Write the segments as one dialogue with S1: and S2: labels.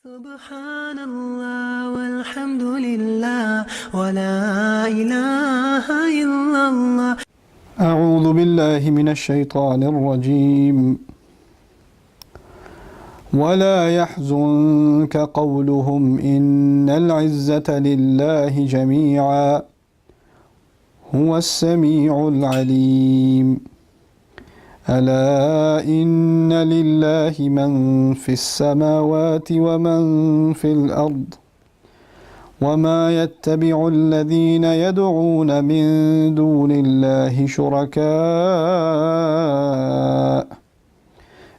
S1: سبحان الله والحمد لله ولا إله إلا الله
S2: أعوذ بالله من الشيطان الرجيم. ولا يحزنك قولهم إن العزة لله جميعا. هو السميع العليم. ألا إن لله من في السماوات ومن في الأرض وما يتبع الذين يدعون من دون الله شركاء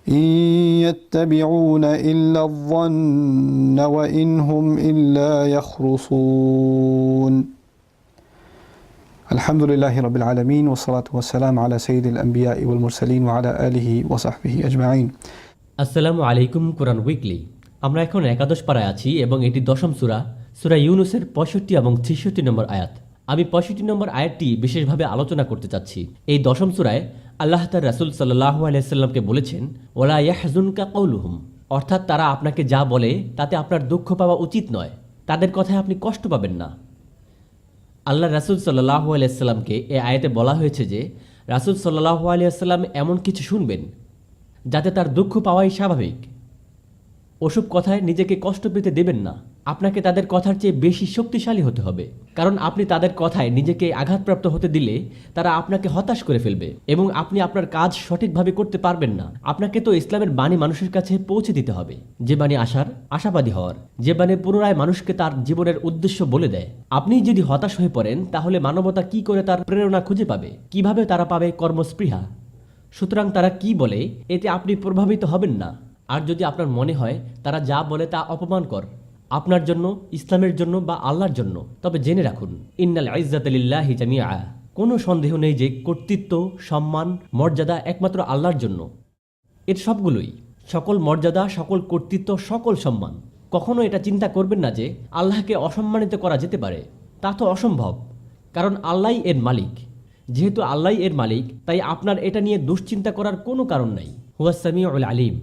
S2: إن يتبعون إلا الظن وإن هم إلا يخرصون আলহামদুলিল্লাহ রবিল আলমিন ওসলাত ওসালাম আলা সঈদ আম্বিয়া ইবুল মুরসালিন আলা আলিহি ওসাহবিহি আজমাইন
S3: আসসালামু আলাইকুম কোরআন উইকলি আমরা এখন একাদশ পাড়ায় আছি এবং এটি দশম সুরা সুরা ইউনুসের পঁয়ষট্টি এবং ছেষট্টি নম্বর আয়াত। আমি পঁয়ষট্টি নম্বর আয়াতটি বিশেষভাবে আলোচনা করতে চাচ্ছি। এই দশম সুরায় আল্লাহ তার রাসুল সাল্লাহ আলাইসাল্লামকে বলেছেন ওলা ইয়াহজুনকা কৌলুহুম অর্থাৎ তারা আপনাকে যা বলে তাতে আপনার দুঃখ পাওয়া উচিত নয়। তাদের কথায় আপনি কষ্ট পাবেন না। আল্লাহ রাসুল সাল্লাহ আলাইসাল্লামকে এ আয়াতে বলা হয়েছে যে, রাসুল সাল্লাহ আলিয়াল্লাম এমন কিছু শুনবেন যাতে তার দুঃখ পাওয়াই স্বাভাবিক। ওসব কথায় নিজেকে কষ্ট পেতে দেবেন না। আপনাকে তাদের কথার চেয়ে বেশি শক্তিশালী হতে হবে। কারণ আপনি তাদের কথায় নিজেকে আঘাতপ্রাপ্ত হতে দিলে তারা আপনাকে হতাশ করে ফেলবে এবং আপনি আপনার কাজ সঠিকভাবে করতে পারবেন না। আপনাকে তো ইসলামের বাণী মানুষের কাছে পৌঁছে দিতে হবে। যে বাণী আসার আশাবাদী হওয়ার, যে বাণী পুনরায় মানুষকে তার জীবনের উদ্দেশ্য বলে দেয়। আপনি যদি হতাশ হয়ে পড়েন, তাহলে মানবতা কি করে তার প্রেরণা খুঁজে পাবে? কীভাবে তারা পাবে কর্মস্পৃহা? সুতরাং তারা কি বলে, এতে আপনি প্রভাবিত হবেন না। আর যদি আপনার মনে হয়, তারা যা বলে তা অপমানকর আপনার জন্য, ইসলামের জন্য বা আল্লাহর জন্য। তবে জেনে রাখুন, ইন্নাল ইজ্জাতিল্লাহি জামিয়া কোনো সন্দেহ নেই যে কর্তৃত্ব, সম্মান, মর্যাদা একমাত্র আল্লাহর জন্য। এর সবগুলোই সকল মর্যাদা, সকল কর্তৃত্ব, সকল সম্মান। কখনো এটা চিন্তা করবেন না যে আল্লাহকে অসম্মানিত করা যেতে পারে। তা তো অসম্ভব, কারণ আল্লাহ এর মালিক। যেহেতু আল্লাহ এর মালিক, তাই আপনার এটা নিয়ে দুশ্চিন্তা করার কোনো কারণ নাই। হুয়াসামি আলিম।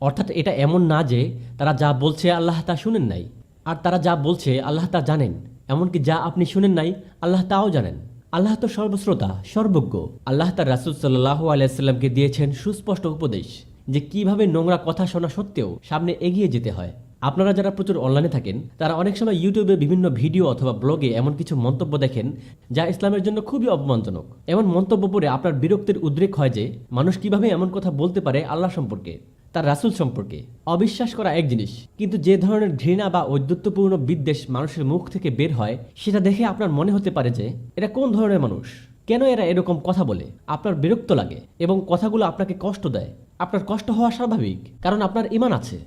S3: অর্থাৎ এটা এমন না যে তারা যা বলছে আল্লাহ তা শুনেন নাই। আর তারা যা বলছে আল্লাহ তা জানেন। এমনকি যা আপনি শুনেন নাই, আল্লাহ তাও জানেন। আল্লাহ তো সর্বশ্রোতা, সর্বজ্ঞ। আল্লাহ তার রাসুল সাল্লাহ আলাইসাল্লামকে দিয়েছেন সুস্পষ্ট উপদেশ যে কীভাবে নোংরা কথা শোনা সত্ত্বেও সামনে এগিয়ে যেতে হয়। আপনারা যারা প্রচুর অনলাইনে থাকেন, তারা অনেক সময় ইউটিউবে বিভিন্ন ভিডিও অথবা ব্লগে এমন কিছু মন্তব্য দেখেন যা ইসলামের জন্য খুবই অপমানজনক। এমন মন্তব্য পড়ে আপনার বিরক্তির উদ্রেক হয় যে মানুষ কীভাবে এমন কথা বলতে পারে আল্লাহ সম্পর্কে। তার রাসুল সম্পর্কে। অবিশ্বাস করা এক জিনিস, কিন্তু যে ধরনের ঘৃণা বা ঔদ্ধত্যপূর্ণ বিদ্বেষ মানুষের মুখ থেকে বের হয়, সেটা দেখে আপনার মনে হতে পারে যে, এটা কোন ধরনের মানুষ? কেন এরা এরকম কথা বলে? আপনার বিরক্ত লাগে এবং কথাগুলো আপনাকে কষ্ট দেয়। আপনার কষ্ট হওয়া স্বাভাবিক, কারণ আপনার ইমান আছে।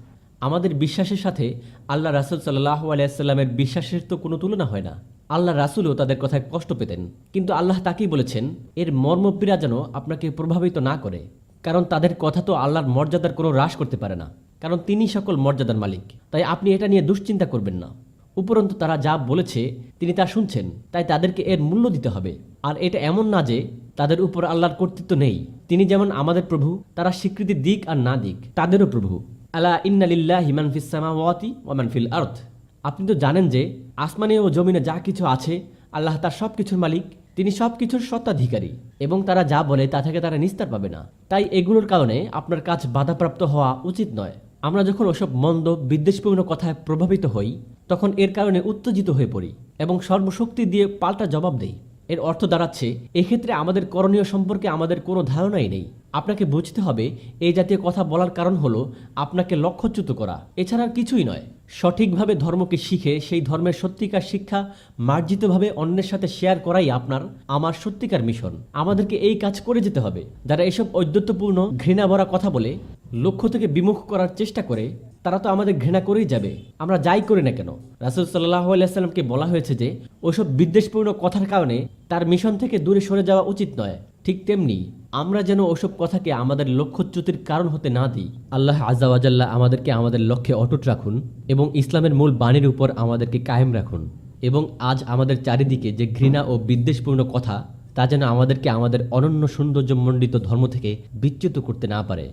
S3: আমাদের বিশ্বাসের সাথে আল্লাহ রাসুল সাল্লাহ আলিয়াল্লামের বিশ্বাসের তো কোনো তুলনা হয় না। আল্লাহ রাসুলও তাদের কথায় কষ্ট পেতেন, কিন্তু আল্লাহ তাকেই বলেছেন, এর মর্মপীড়া যেন আপনাকে প্রভাবিত না করে। কারণ তাদের কথা তো আল্লাহর মর্যাদার কোনো হ্রাস করতে পারে না। কারণ তিনি সকল মর্যাদার মালিক। তাই আপনি এটা নিয়ে দুশ্চিন্তা করবেন না। উপরন্তু তারা যা বলেছে, তিনি তা শুনছেন। তাই তাদেরকে এর মূল্য দিতে হবে। আর এটা এমন না যে তাদের উপর আল্লাহর কর্তৃত্ব নেই। তিনি যেমন আমাদের প্রভু, তারা স্বীকৃতি দিক আর না দিক, তাদেরও প্রভু। আলা ইন্নালিল্লাহ হিমান ফিসামাওয়াতি ওমান ফিল আর্থ আপনি তো জানেন যে আসমানে ও জমিনে যা কিছু আছে, আল্লাহ তার সব কিছুর মালিক। তিনি সব কিছুর সত্ত্বাধিকারী এবং তারা যা বলে তা থেকে তারা নিস্তার পাবে না। তাই এগুলোর কারণে আপনার কাজ বাধাপ্রাপ্ত হওয়া উচিত নয়। আমরা যখন ওসব মন্দ, বিদ্বেষপূর্ণ কথায় প্রভাবিত হই, তখন এর কারণে উত্তেজিত হয়ে পড়ি এবং সর্বশক্তি দিয়ে পাল্টা জবাব দেই। এর অর্থ দাঁড়াচ্ছে, এক্ষেত্রে আমাদের করণীয় সম্পর্কে আমাদের কোনো ধারণাই নেই। আপনাকে বুঝতে হবে, এই জাতীয় কথা বলার কারণ হলো আপনাকে লক্ষ্যচ্যুত করা। এছাড়া কিছুই নয়। সঠিকভাবে ধর্মকে শিখে সেই ধর্মের সত্যিকার শিক্ষা মার্জিতভাবে অন্যের সাথে শেয়ার করাই আপনার, আমার সত্যিকার মিশন। আমাদেরকে এই কাজ করে যেতে হবে। যারা এসব ঔদ্ধত্যপূর্ণ, ঘৃণা ভরা কথা বলে, লক্ষ্য থেকে বিমুখ করার চেষ্টা করে, তারা তো আমাদের ঘৃণা করেই যাবে। আমরা যাই করি না কেন? রাসুল সাল্লাহ আলাইসাল্লামকে বলা হয়েছে যে ওইসব বিদ্বেষপূর্ণ কথার কারণে তার মিশন থেকে দূরে সরে যাওয়া উচিত নয়। ঠিক তেমনি আমরা যেন ওসব কথাকে আমাদের লক্ষ্যচ্যুতির কারণ হতে না দিই। আল্লাহ আজাওয়াজাল্লাহ আমাদেরকে আমাদের লক্ষ্যে অটুট রাখুন এবং ইসলামের মূল বাণীর উপর আমাদেরকে কায়েম রাখুন এবং আজ আমাদের চারিদিকে যে ঘৃণা ও বিদ্বেষপূর্ণ কথা, তা যেন আমাদেরকে আমাদের অনন্য সৌন্দর্যমণ্ডিত ধর্ম থেকে বিচ্যুত করতে না পারে।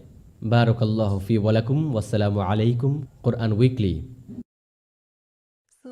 S3: বারকাল্লাহ ফি ওয়ালাকুম ওয়াসসালামু আলাইকুম, কোরআন উইকলি।